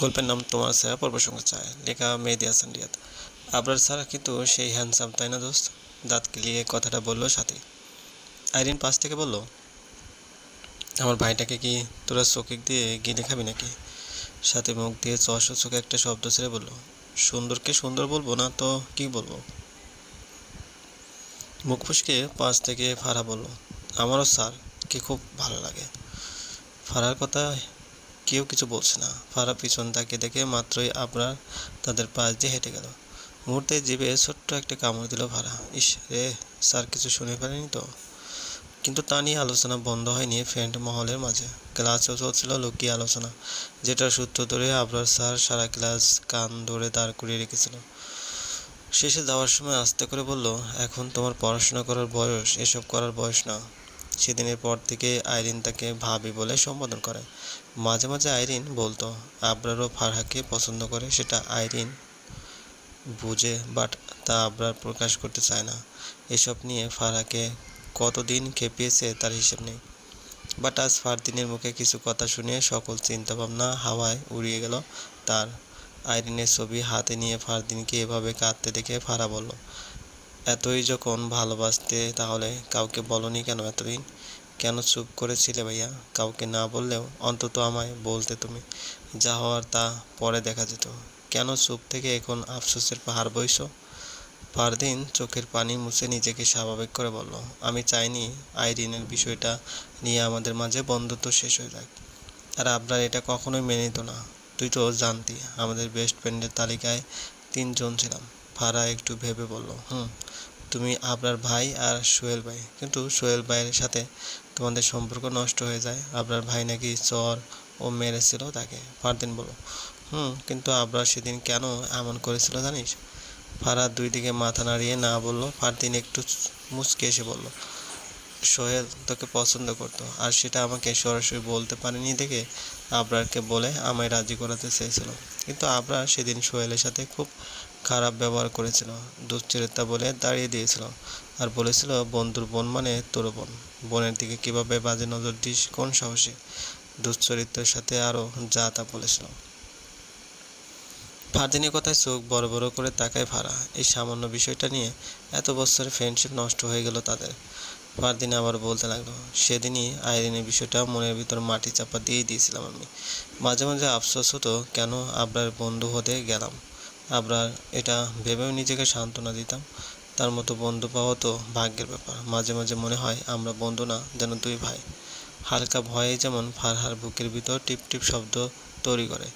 গল্পের নাম তোমার ছায়া পর্ব সঙ্গে চায় লেখা মেহেদি হাসান রিয়াদ। ছাড়া কিন্তু সেই হ্যান্ডসাম তাই না দোস্ত? দাঁত কিলিয়ে কথাটা বলল সাথে। আইরিন পাশ থেকে বলল, আমার ভাইটাকে কি তোরা চোখে দিয়ে গিলে খাবি নাকি? সাথে মুখ দিয়ে চশ চোখে একটা শব্দ ছেড়ে বলল, সুন্দরকে সুন্দর বলব না তো কি বলব? মুখ ফুসকে পাশ থেকে ফারা বলল, আমারও স্যার স্যারকে খুব ভালো লাগে। ফারার কথা কেউ কিছু বলছে না। ফারা পিছন তাকিয়ে দেখে মাত্রই আপনার তাদের পাশ দিয়ে হেঁটে গেল। মুহূর্তে জিভে ছোট্ট একটা কামড় দিল ভাড়া ইস রে, স্যার কিছু শুনে ফেলেনি তো? কিন্তু তা নিয়ে আলোচনা বন্ধ হয়নি ফ্রেন্ড মহলের মাঝে। ক্লাসেও চলছিল লুকিয়ে আলোচনা, যেটার সূত্র ধরে আবরার স্যার সারা ক্লাস কান ধরে দাঁড় করিয়ে রেখেছিল। শেষে যাওয়ার সময় আস্তে করে বলল, এখন তোমার পড়াশোনা করার বয়স, এসব করার বয়স না। সেদিনের পর থেকে আইরিন তাকে ভাবি বলে সম্বোধন করে। মাঝে মাঝে আইরিন বলতো, আবরারও ফারহাকে পছন্দ করে, সেটা আইরিন বুঝে, বাট তা আবরার প্রকাশ করতে চায় না। এসব নিয়ে ফারহাকে কতদিন খেপিয়েছে তার হিসেব নেই। বাট আজ ফারদিনের মুখে কিছু কথা শুনে সকল চিন্তাভাবনা হাওয়ায় উড়িয়ে গেল। তার আইরিনের ছবি হাতে নিয়ে ফারদিনকে এভাবে কাঁদতে দেখে ফারা বলল এতই যখন ভালোবাসতে তাহলে কাউকে বলনি কেন এতদিন? কেন চুপ করেছিলে ভাইয়া? কাউকে না বললেও অন্তত আমায় বলতে তুমি। যা হওয়ার তা পরে দেখা যেত। কেন চুপ থেকে এখন আফসোসের পাহাড় বইছ? ফারদিন চোখের পানি মুছে নিজেকে স্বাভাবিক করে বলল, আমি চাইনি আইরিনের বিষয়টা নিয়ে আমাদের মাঝে বন্ধুত্ব শেষ হয়ে যায় আর আপনার এটা কখনোই মেনে নিত না। তুই তো জানতি, আমাদের বেস্ট ফ্রেন্ডের তালিকায় তিনজন ছিলাম। ফারা একটু ভেবে বলল, হুম, তুমি আপনার ভাই আর সোহেল ভাই। কিন্তু সোহেল ভাইয়ের সাথে তোমাদের সম্পর্ক নষ্ট হয়ে যায়। আপনার ভাই নাকি চর ও মেরেছিল তাকে। ফারদিন বলল, হুম, কিন্তু আবরার সেদিন কেন এমন করেছিল জানিস? ফারাদ দুই দিকে মাথা নাড়িয়ে না বলল। ফারদিন একটু মুচকে এসে বলল, সোহেল, তোকে পছন্দ করতো আর সেটা আমাকে সরাসরি বলতে পারেনি দেখে আবরারকে বলে আমায় রাজি করাতে চেয়েছিল। কিন্তু আবরার সেদিন সোহেলের সাথে খুব খারাপ ব্যবহার করেছিল দুশ্চরিত্রা বলে দাঁড়িয়ে দিয়েছিল। আর বলেছিল, বন্ধুর বোন মানে তোর বোন। বোনের দিকে কীভাবে বাজে নজর দিস, কোন সাহসে? দুশ্চরিত্রের সাথে আরও যা তা বলেছিল। ফারদিনের কথায় চোখ বড় বড় করে তাকায় ফারা। এই সামান্য বিষয়টা নিয়ে এত বছরের ফ্রেন্ডশিপ নষ্ট হয়ে গেল তাদের। ফারদিন আবার বলতে লাগল, সেদিনই আইরিনের বিষয়টা মনের ভিতর মাটি চাপা দিয়েই দিয়েছিলাম আমি। মাঝে মাঝে আফসোস হতো, কেন আবরার বন্ধু হতে গেলাম? আবরার এটা ভেবেও নিজেকে সান্ত্বনা দিতাম। তার মতো বন্ধু পাওয়া তো ভাগ্যের ব্যাপার। মাঝে মাঝে মনে হয় আমরা বন্ধু না, যেন দুই ভাই। হালকা ভয়ে যেমন ফারহার বুকের ভিতর টিপ টিপ শব্দ তৈরি করে,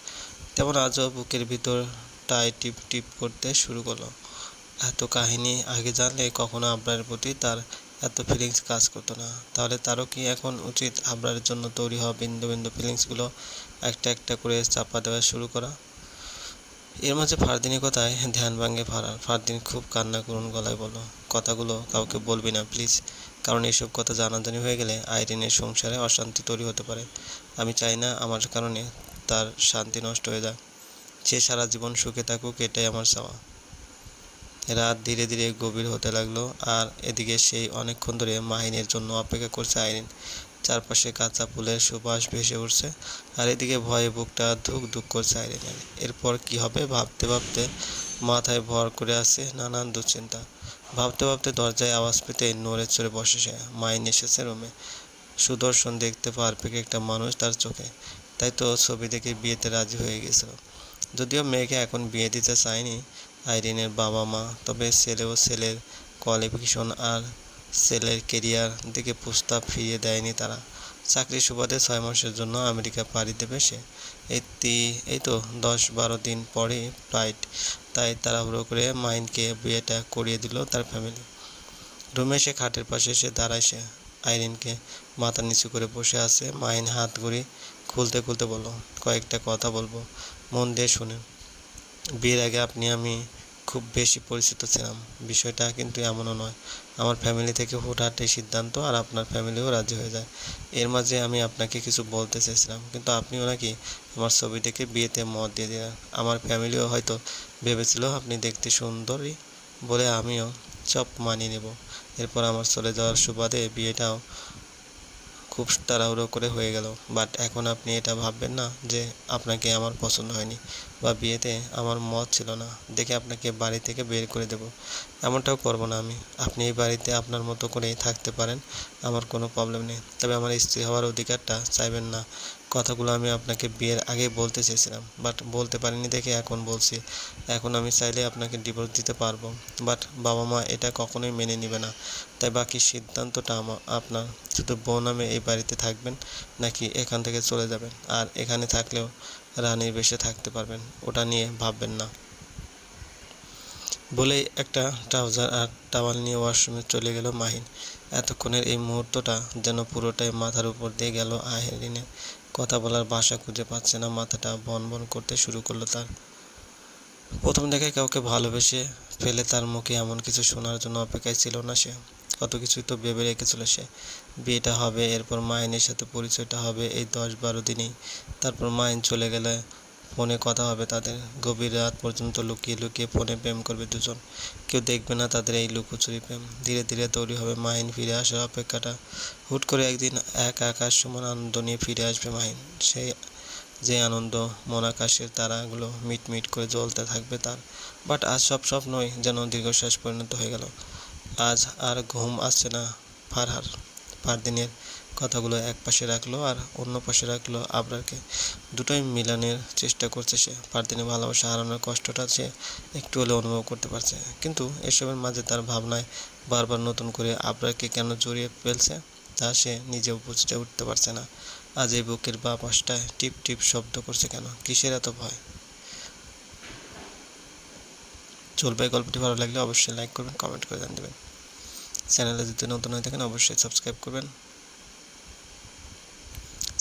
তেমন আজও বুকের ভিতরটায় টিপ টিপ করতে শুরু করল। এত কাহিনী আগে জানলে কখনো আবরারের প্রতি তার এত ফিলিংস কাজ করতো না। তাহলে তারও কি এখন উচিত আবরারের জন্য তৈরি হওয়া বিন্দু বিন্দু ফিলিংসগুলো একটা একটা করে চাপা দেওয়া শুরু করা? এর মাঝে ফারদিনের কথায়, ধ্যান ভাঙে ফারার ফারদিন খুব কান্না করুন গলায় বলো কথাগুলো কাউকে বলবি না, প্লিজ। কারণ এসব কথা জানাজানি হয়ে গেলে আইরিনের সংসারে অশান্তি তৈরি হতে পারে। আমি চাই না আমার কারণে তার শান্তি নষ্ট হয়ে যায় সে সারা জীবন সুখে থাকুক, এটাই আমার চাওয়া। রাত ধীরে ধীরে গভীর হতে লাগল, আর এদিকে সেই অনেকক্ষণ ধরে মাহিনের জন্য অপেক্ষা করছে আইরিন। চারপাশে কাঁচা ফুলের সুবাস ভেসে উঠছে আর এদিকে ভয়ে বুকটা ধুক ধুক করছে আইরিনের এরপর কি হবে ভাবতে ভাবতে মাথায় ভর করে আছে নানান দুশ্চিন্তা। ভাবতে ভাবতে দরজায় আওয়াজ পেতে নড়ে চড়ে বসে সে। মাইন এসেছে রুমে সুদর্শন দেখতে পারফেক্ট একটা মানুষ তার চোখে। তাই তো ছবি দেখে বিয়েতে রাজি হয়ে গেছিল। যদিও মেয়েকে এখন বিয়ে দিতে চায়নি আইরিনের বাবা মা তবে ছেলে ও ছেলের কোয়ালিফিকেশন আর ছেলের কেরিয়ার দিকে প্রস্তাব ফিরিয়ে দেয়নি তারা। চাকরি সুবাদে ছয় মাসের জন্য আমেরিকা পাড়ি দেবে সে। এই তি- এই তো, দশ বারো দিন পরে ফ্লাইট। তাই তাড়াহুড়ো করে মাইনকে বিয়েটা করিয়ে দিল তার ফ্যামিলি। রুমে সে খাটের পাশে এসে দাঁড়ায় সে। আইরিনকে মাথা নিচু করে বসে আছে। মাইন হাত ঘুরি খুলতে খুলতে বলল, কয়েকটা কথা বলব। মন দিয়ে শুনে বিয়ের আগে আপনি, আমি খুব বেশি পরিচিত ছিলাম। বিষয়টা কিন্তু এমনও নয়। আমার ফ্যামিলি থেকে হুটহাট এই সিদ্ধান্ত আর আপনার ফ্যামিলিও রাজি হয়ে যায়। এর মাঝে আমি আপনাকে কিছু বলতে চেয়েছিলাম, কিন্তু আপনিও নাকি আমার ছবি দেখে বিয়েতে মত দিয়ে দিলেন। আমার ফ্যামিলিও হয়তো ভেবেছিল আপনি দেখতে সুন্দরী বলে আমিও সব মানিয়ে নেব। এরপর আমার চলে যাওয়ার সুবাদে বিয়েটাও খুব তাড়াহুড়ো করে হয়ে গেল। বাট এখন আপনি এটা ভাববেন না যে আপনাকে আমার পছন্দ হয়নি বা বিয়েতে আমার মত ছিল না। দেখে আপনাকে বাড়ি থেকে বের করে দেব। এমনটাও করব না আমি। আপনি এই বাড়িতে আপনার মতো করেই থাকতে পারেন। আমার কোনো প্রবলেম নেই। তবে আমার স্ত্রী হওয়ার অধিকারটা চাইবেন না। কথাগুলো আমি আপনাকে বিয়ের আগে বলতে চেয়েছিলাম বাট বলতে পারিনি দেখে এখন বলছি। এখন আমি চাইলে আপনাকে ডিভোর্স দিতে পারব বাট বাবা মা এটা কখনোই মেনে নেবে না। তাই বাকি সিদ্ধান্তটা আমার আপনার, শুধু বউ নামে এই বাড়িতে থাকবেন নাকি এখান থেকে চলে যাবেন? আর এখানে থাকলেও রানীর বেশে থাকতে পারবেন, ওটা নিয়ে ভাববেন না। বলেই একটা ট্রাউজার আর টাওয়াল নিয়ে ওয়াশরুমে চলে গেল মাহিন। এতক্ষণের এই মুহূর্তটা যেন পুরোটাই মাথার উপর দিয়ে গেল আহেরিনের কথা বলার ভাষা খুঁজে পাচ্ছে না, মাথাটা বন বন করতে শুরু করল তার। প্রথম দেখে কাউকে ভালোবেসে ফেলে তার মুখে এমন কিছু শোনার জন্য অপেক্ষায় ছিল না সে। কত কিছুই তো ভেবে রেখেছিল সে। বিয়েটা হবে, এরপর মাইনের সাথে পরিচয়টা হবে এই দশ বারো দিনই। তারপর মাইন চলে গেলে ফোনে কথা হবে, তাদের গভীর রাত পর্যন্ত লুকিয়ে লুকিয়ে ফোনে প্রেম করবে দুজন। কেউ দেখবে না তাদের এই লুকোচুরি প্রেম। ধীরে ধীরে তৈরি হবে মাহিন ফিরে আসার অপেক্ষাটা। হুট করে একদিন এক আকাশ সমান আনন্দ নিয়ে ফিরে আসবে মাহিন। সেই যে আনন্দ মন আকাশের তারাগুলো মিটমিট করে জ্বলতে থাকবে তার। বাট আজ সব স্বপ্নই যেন দীর্ঘশ্বাস পরিণত হয়ে গেল। আজ আর ঘুম আসছে না ফারহার, ফারদিনের কথাগুলো এক পাশে রাখল আর অন্য পাশে রাখল আবরারকে। দুটোই মিলানের চেষ্টা করছে সে। পারদিনে ভালোবাসা হারানোর কষ্টটা সে একটু হলেও অনুভব করতে পারছে। কিন্তু এসবের মাঝে তার ভাবনায় বারবার নতুন করে আবরারকে কেন জড়িয়ে ফেলছে তা সে নিজেও বুঝতে উঠতে পারছে না। আজ এই বুকের বা পাশটায় টিপ টিপ শব্দ করছে কেন? কিসের এত ভয়? চলবে গল্পটি ভালো লাগলে অবশ্যই লাইক করবেন, কমেন্ট করে জানিয়ে দেবেন। চ্যানেলে যদি নতুন হয়ে থাকেন, অবশ্যই সাবস্ক্রাইব করবেন।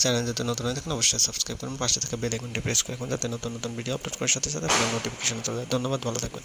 চ্যানেল যাতে নতুন হয়ে থাকেন, অবশ্যই সাবস্ক্রাইব করুন, পাশে থাকা বেল আইকনটি প্রেস করে রাখুন, যাতে নতুন নতুন ভিডিও আপলোড করার সাথে সাথে আপনার নোটিফিকেশন চলে যায়। ধন্যবাদ, ভালো থাকবেন।